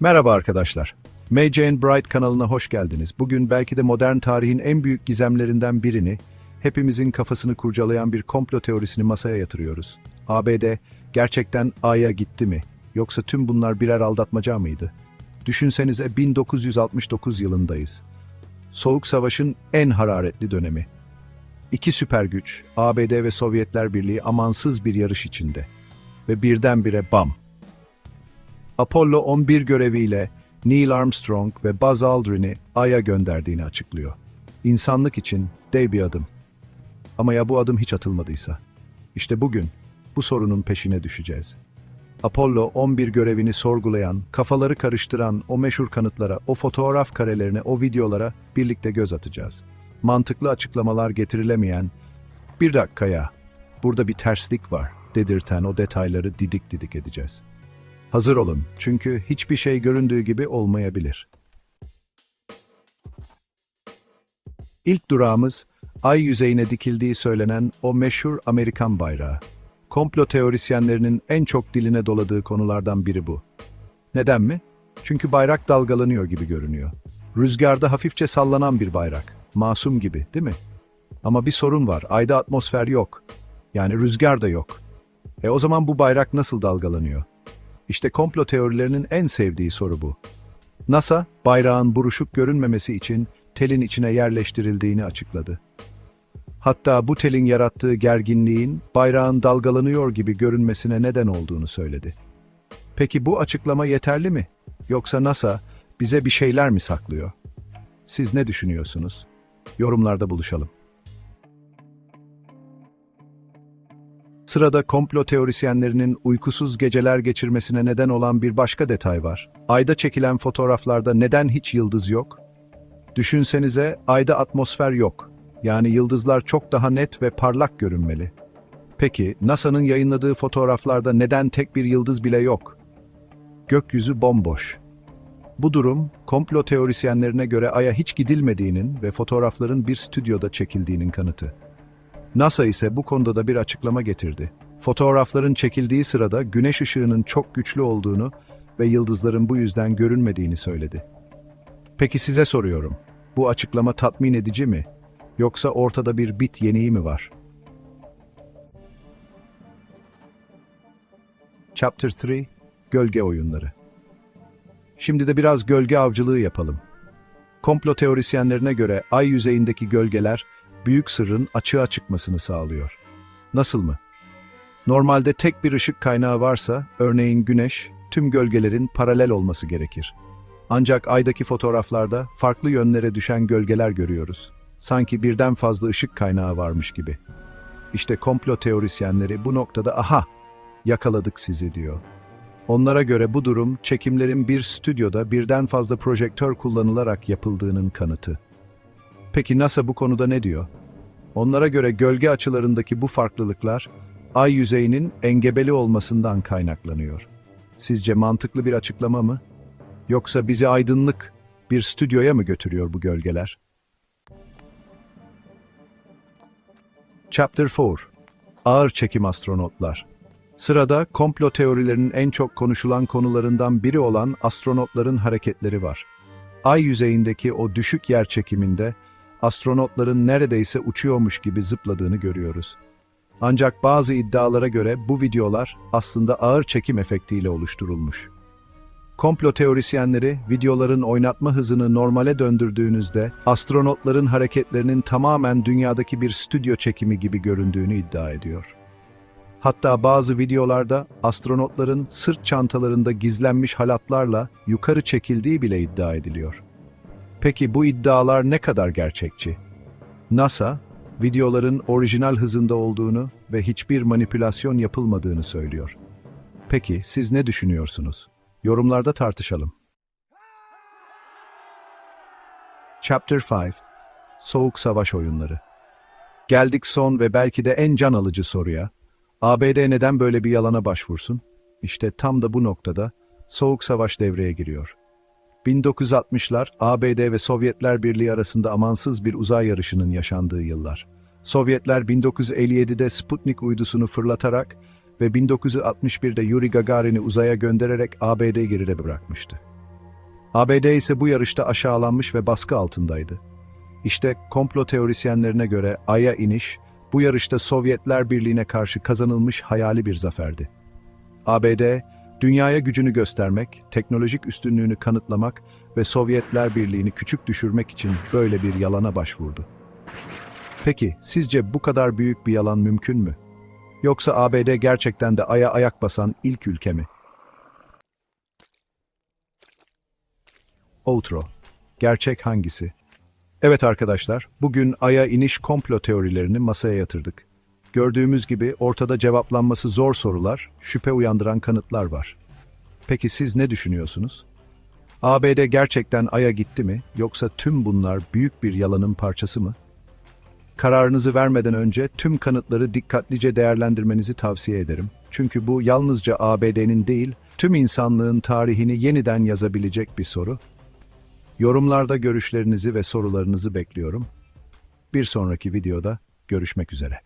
Merhaba arkadaşlar. May Bright kanalına hoş geldiniz. Bugün belki de modern tarihin en büyük gizemlerinden birini, hepimizin kafasını kurcalayan bir komplo teorisini masaya yatırıyoruz. ABD gerçekten Ay'a gitti mi? Yoksa tüm bunlar birer aldatmaca mıydı? Düşünsenize 1969 yılındayız. Soğuk Savaş'ın en hararetli dönemi. İki süper güç, ABD ve Sovyetler Birliği amansız bir yarış içinde. Ve birdenbire bam! Apollo 11 göreviyle Neil Armstrong ve Buzz Aldrin'i Ay'a gönderdiğini açıklıyor. İnsanlık için dev bir adım. Ama ya bu adım hiç atılmadıysa? İşte bugün bu sorunun peşine düşeceğiz. Apollo 11 görevini sorgulayan, kafaları karıştıran o meşhur kanıtlara, o fotoğraf karelerine, o videolara birlikte göz atacağız. Mantıklı açıklamalar getirilemeyen, bir dakika ya, burada bir terslik var dedirten o detayları didik didik edeceğiz. Hazır olun çünkü hiçbir şey göründüğü gibi olmayabilir. İlk durağımız ay yüzeyine dikildiği söylenen o meşhur Amerikan bayrağı. Komplo teorisyenlerinin en çok diline doladığı konulardan biri bu. Neden mi? Çünkü bayrak dalgalanıyor gibi görünüyor. Rüzgarda hafifçe sallanan bir bayrak. Masum gibi, değil mi? Ama bir sorun var. Ayda atmosfer yok. Yani rüzgar da yok. E o zaman bu bayrak nasıl dalgalanıyor? İşte komplo teorilerinin en sevdiği soru bu. NASA, bayrağın buruşuk görünmemesi için telin içine yerleştirildiğini açıkladı. Hatta bu telin yarattığı gerginliğin bayrağın dalgalanıyor gibi görünmesine neden olduğunu söyledi. Peki bu açıklama yeterli mi? Yoksa NASA bize bir şeyler mi saklıyor? Siz ne düşünüyorsunuz? Yorumlarda buluşalım. Sırada komplo teorisyenlerinin uykusuz geceler geçirmesine neden olan bir başka detay var. Ayda çekilen fotoğraflarda neden hiç yıldız yok? Düşünsenize ayda atmosfer yok. Yani yıldızlar çok daha net ve parlak görünmeli. Peki NASA'nın yayınladığı fotoğraflarda neden tek bir yıldız bile yok? Gökyüzü bomboş. Bu durum, komplo teorisyenlerine göre Ay'a hiç gidilmediğinin ve fotoğrafların bir stüdyoda çekildiğinin kanıtı. NASA ise bu konuda da bir açıklama getirdi. Fotoğrafların çekildiği sırada güneş ışığının çok güçlü olduğunu ve yıldızların bu yüzden görünmediğini söyledi. Peki size soruyorum. Bu açıklama tatmin edici mi? Yoksa ortada bir bit yeniği mi var? Chapter 3 Gölge Oyunları Şimdi de biraz gölge avcılığı yapalım. Komplo teorisyenlerine göre ay yüzeyindeki gölgeler büyük sırrın açığa çıkmasını sağlıyor. Nasıl mı? Normalde tek bir ışık kaynağı varsa, örneğin güneş, tüm gölgelerin paralel olması gerekir. Ancak aydaki fotoğraflarda farklı yönlere düşen gölgeler görüyoruz. Sanki birden fazla ışık kaynağı varmış gibi. İşte komplo teorisyenleri bu noktada aha yakaladık sizi diyor. Onlara göre bu durum çekimlerin bir stüdyoda birden fazla projektör kullanılarak yapıldığının kanıtı. Peki NASA bu konuda ne diyor? Onlara göre gölge açılarındaki bu farklılıklar ay yüzeyinin engebeli olmasından kaynaklanıyor. Sizce mantıklı bir açıklama mı? Yoksa bizi aydınlık bir stüdyoya mı götürüyor bu gölgeler? Chapter 4 Ağır çekim astronotlar Sırada komplo teorilerinin en çok konuşulan konularından biri olan astronotların hareketleri var. Ay yüzeyindeki o düşük yer çekiminde astronotların neredeyse uçuyormuş gibi zıpladığını görüyoruz. Ancak bazı iddialara göre bu videolar aslında ağır çekim efektiyle oluşturulmuş. Komplo teorisyenleri videoların oynatma hızını normale döndürdüğünüzde astronotların hareketlerinin tamamen dünyadaki bir stüdyo çekimi gibi göründüğünü iddia ediyor. Hatta bazı videolarda astronotların sırt çantalarında gizlenmiş halatlarla yukarı çekildiği bile iddia ediliyor. Peki bu iddialar ne kadar gerçekçi? NASA, videoların orijinal hızında olduğunu ve hiçbir manipülasyon yapılmadığını söylüyor. Peki siz ne düşünüyorsunuz? Yorumlarda tartışalım. Chapter 5 Soğuk Savaş Oyunları Geldik son ve belki de en can alıcı soruya. ABD neden böyle bir yalana başvursun? İşte tam da bu noktada Soğuk Savaş devreye giriyor. 1960'lar ABD ve Sovyetler Birliği arasında amansız bir uzay yarışının yaşandığı yıllar. Sovyetler 1957'de Sputnik uydusunu fırlatarak ve 1961'de Yuri Gagarin'i uzaya göndererek ABD geride bırakmıştı. ABD ise bu yarışta aşağılanmış ve baskı altındaydı. İşte komplo teorisyenlerine göre Ay'a iniş, bu yarışta Sovyetler Birliği'ne karşı kazanılmış hayali bir zaferdi. ABD, dünyaya gücünü göstermek, teknolojik üstünlüğünü kanıtlamak ve Sovyetler Birliği'ni küçük düşürmek için böyle bir yalana başvurdu. Peki, sizce bu kadar büyük bir yalan mümkün mü? Yoksa ABD gerçekten de Ay'a ayak basan ilk ülke mi? Outro. Gerçek hangisi? Evet arkadaşlar, bugün Ay'a iniş komplo teorilerini masaya yatırdık. Gördüğümüz gibi ortada cevaplanması zor sorular, şüphe uyandıran kanıtlar var. Peki siz ne düşünüyorsunuz? ABD gerçekten Ay'a gitti mi yoksa tüm bunlar büyük bir yalanın parçası mı? Kararınızı vermeden önce tüm kanıtları dikkatlice değerlendirmenizi tavsiye ederim. Çünkü bu yalnızca ABD'nin değil, tüm insanlığın tarihini yeniden yazabilecek bir soru. Yorumlarda görüşlerinizi ve sorularınızı bekliyorum. Bir sonraki videoda görüşmek üzere.